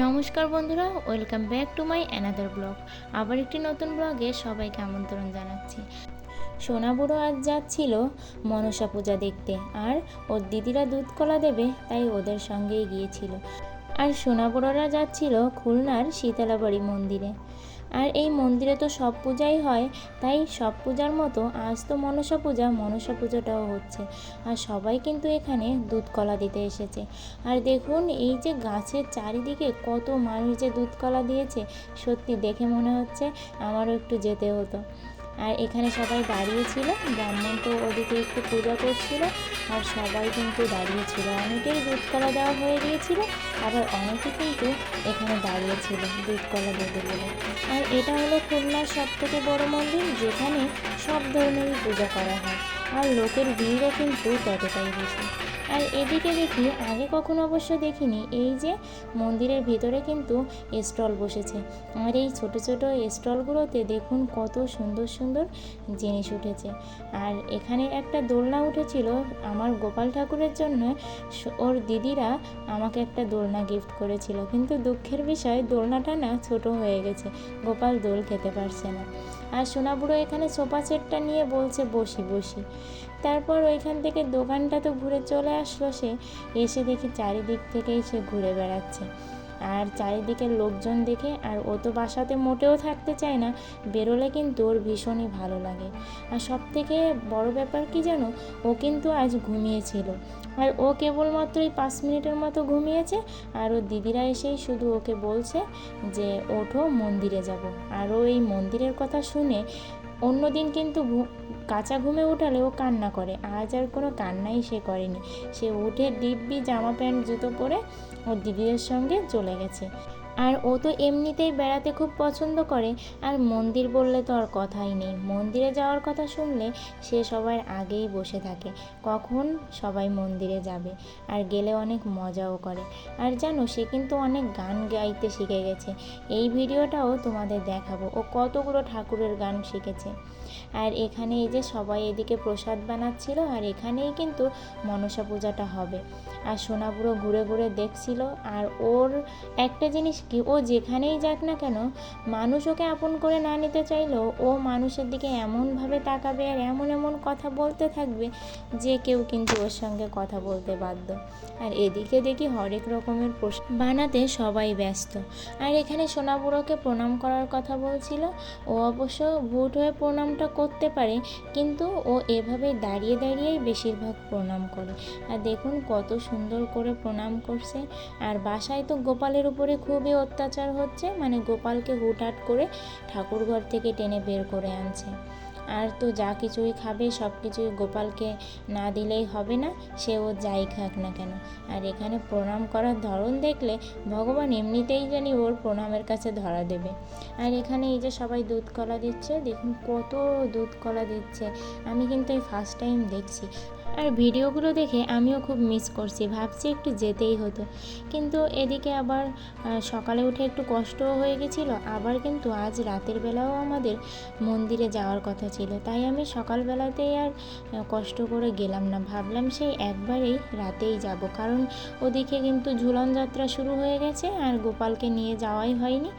নমস্কার বন্ধুরা, welcome back to my another blog. আবার একটি নতুন ব্লগে সবাইকে আমন্ত্রণ জানাচ্ছি। সোনা বুড়ো আজ যাচ্ছিল মনসা পূজা দেখতে, আর ওর দিদিরা দুধ কলা দেবে, তাই ওদের সঙ্গেই গিয়েছিল। আর সোনা বুড়োরা যাচ্ছিল খুলনার শীতলাবাড়ি মন্দিরে। আর এই মন্দিরে তো সব পূজাই হয়, তাই সব পূজার মতো আজ তো মনসা পূজা, মনসা পুজোটাও হচ্ছে। আর সবাই কিন্তু এখানে দুধ কলা দিতে এসেছে। আর দেখুন, এই যে গাছের চারিদিকে কত মানুষ যে দুধ কলা দিয়েছে, সত্যি দেখে মনে হচ্ছে আমারও একটু যেতে হতো। আর এখানে সবাই দাঁড়িয়েছিল। ব্রাহ্মণ তো ওদিকে একটু পূজা করছিল আর সবাই কিন্তু দাঁড়িয়েছিল। অনেকেই দুধ কলা দেওয়া হয়ে গিয়েছিল, আবার অনেকে কিন্তু এখানে দাঁড়িয়েছিল দুধ কলা দেবে বলে আর এটা হলো খুলনার সব থেকে বড় মন্দির, যেখানে সব ধরনেরই পূজা করা হয়। আর লোকের ভিড়ও কিন্তু ততটাই বেশি। আর এদিকে দেখি, আগে কখনো অবশ্য দেখিনি, এই যে মন্দিরের ভিতরে কিন্তু স্টল বসেছে। আর এই ছোট ছোট স্টলগুলোতে দেখুন কত সুন্দর সুন্দর জিনিস উঠেছে। আর এখানে একটা দোলনা উঠেছিল আমার গোপাল ঠাকুরের জন্য ওর দিদিরা আমাকে একটা দোলনা গিফট করেছিল। কিন্তু দুঃখের বিষয়, দোলনাটা না ছোট হয়ে গেছে, গোপাল দোল খেতে পারছে না। আর সোনাবুড়ো এখানে সোফা সেটটা নিয়ে বলছে, বসি বসি। তারপর ওইখান থেকে দোকানটা তো ঘুরে চলে আসলো সে, এসে দেখি চারিদিক থেকেই সে ঘুরে বেড়াচ্ছে। আর চারিদিকের লোকজন দেখে, আর ও তো বাসাতে মোটেও থাকতে চায় না, বেরোলে কিন্তু ওর ভীষণই ভালো লাগে। আর সব থেকে বড় ব্যাপার কি জানো, ও কিন্তু আজ ঘুমিয়েছিল। আর ও কেবলমাত্র এই পাঁচ মিনিটের মতো ঘুমিয়েছে, আর ও দিদিরা এসেই শুধু ওকে বলছে যে, ওঠো, মন্দিরে যাব। আর ও এই মন্দিরের কথা শুনে অন্যদিন কিন্তু ঘু- কাঁচা ঘুমে উঠালে ও কান্না করে। আজ আর কোনো কান্নাই সে করেনি। সে উঠে দিব্যি জামা প্যান্ট, জুতো পরে ওর দিদিদের সঙ্গে চলে গেছে। আর ও তো এমনিতেই বেড়াতে খুব পছন্দ করে। আর মন্দির বললে তো আর কথাই নেই। মন্দিরে যাওয়ার কথা শুনলে সে সবার আগেই বসে থাকে। কখন সবাই মন্দিরে যাবে। আর গেলে অনেক মজাও করে। আর জানো, সে কিন্তু অনেক গান গাইতে শিখে গেছে। এই ভিডিওটাও তোমাদের দেখাবো। ও কতগুলো ঠাকুরের গান শিখেছে। আর এখানে এই যে সবাই এদিকে প্রসাদ বানাচ্ছিল আর এখানেই কিন্তু মনসা পূজাটা হবে। আর সোনাপুরো ঘুরে ঘুরে দেখছিল আর ওর একটা জিনিস কি, ও যেখানেই যাক না কেন, মানুষ ওকে আপন করে না নিতে চাইলেও ও মানুষের দিকে এমনভাবে তাকাবে আর এমন এমন কথা বলতে থাকবে যে কেউ কিন্তু ওর সঙ্গে কথা বলতে বাধ্য। আর এদিকে দেখি হরেক রকমের প্রসাদ বানাতে সবাই ব্যস্ত। আর এখানে সোনাবুড়োকে প্রণাম করার কথা বলছিল। ও অবশ্য ভুট হয়ে প্রণামটা করতে পারে, কিন্তু ও এভাবে দাঁড়িয়ে দাঁড়িয়েই বেশিরভাগ প্রণাম করে। আর দেখুন কত সুন্দর করে প্রণাম করছে। আর বাসায় তো গোপালের উপরে খুবই অত্যাচার হচ্ছে মানে গোপালকে হুটহাট করে ঠাকুরঘর থেকে টেনে বের করে আনছে। আর তো যা কিছুই খাবে, সব কিছুই গোপালকে না দিলেই হবে না সে ও যাই খাক না কেন। আর এখানে প্রণাম করার ধরন দেখলে ভগবান এমনিতেই জানি ওর প্রণামের কাছে ধরা দেবে। আর এখানে এই যে সবাই দুধ কলা দিচ্ছে, দেখুন কত দুধ কলা দিচ্ছে। আমি কিন্তু এই ফার্স্ট টাইম দেখছি। আর ভিডিওগুলো দেখে আমিও খুব মিস করছি। ভাবছি একটু যেতেই হতো। কিন্তু এদিকে আবার সকালে উঠে একটু কষ্টও হয়ে গেছিল। আবার কিন্তু আজ রাতের বেলাও আমাদের মন্দিরে যাওয়ার কথা ছিল। তাই আমি সকালবেলাতেই আর কষ্ট করে গেলাম না। ভাবলাম সেই একবারেই রাতেই যাব। কারণ ওদিকে কিন্তু ঝুলন যাত্রা শুরু হয়ে গেছে আর গোপালকে নিয়ে যাওয়াই হয়নি।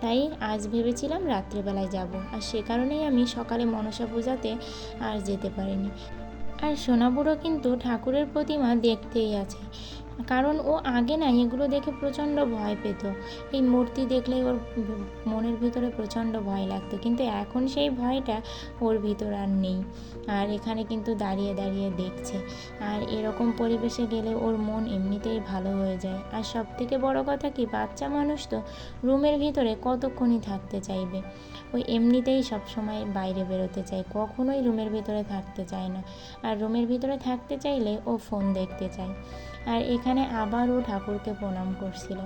তাই আজ ভেবেছিলাম রাত্রেবেলায় যাব। আর সে কারণেই আমি সকালে মনসা পূজাতে আর যেতে পারিনি। আর সোনাবুড়ো কিন্তু ঠাকুরের প্রতিমা দেখতেই আছে। কারণ ও আগে না এগুলো দেখে প্রচণ্ড ভয় পেত। এই মূর্তি দেখলেই ওর মনের ভিতরে প্রচণ্ড ভয় লাগতো। কিন্তু এখন সেই ভয়টা ওর ভিতর আর নেই। আর এখানে কিন্তু দাঁড়িয়ে দাঁড়িয়ে দেখছে। আর এরকম পরিবেশে গেলে ওর মন এমনিতেই ভালো হয়ে যায়। আর সব থেকে বড় কথা কি, বাচ্চা মানুষ তো রুমের ভিতরে কতক্ষণই থাকতে চাইবে? ওই এমনিতেই সব সময় বাইরে বেরোতে চায়, কখনোই রুমের ভিতরে থাকতে চায় না। আর রুমের ভিতরে থাকতে চাইলে ও ফোন দেখতে চায়। আর এখানে আবার আবারও ঠাকুরকে প্রণাম করছিল।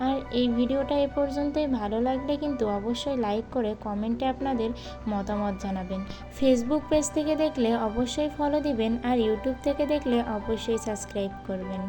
আর এই ভিডিওটা এ পর্যন্তই। ভালো লাগলে কিন্তু অবশ্যই লাইক করে কমেন্টে আপনাদের মতামত জানাবেন। ফেসবুক পেজ থেকে দেখলে অবশ্যই ফলো দিবেন আর ইউটিউব থেকে দেখলে অবশ্যই সাবস্ক্রাইব করবেন।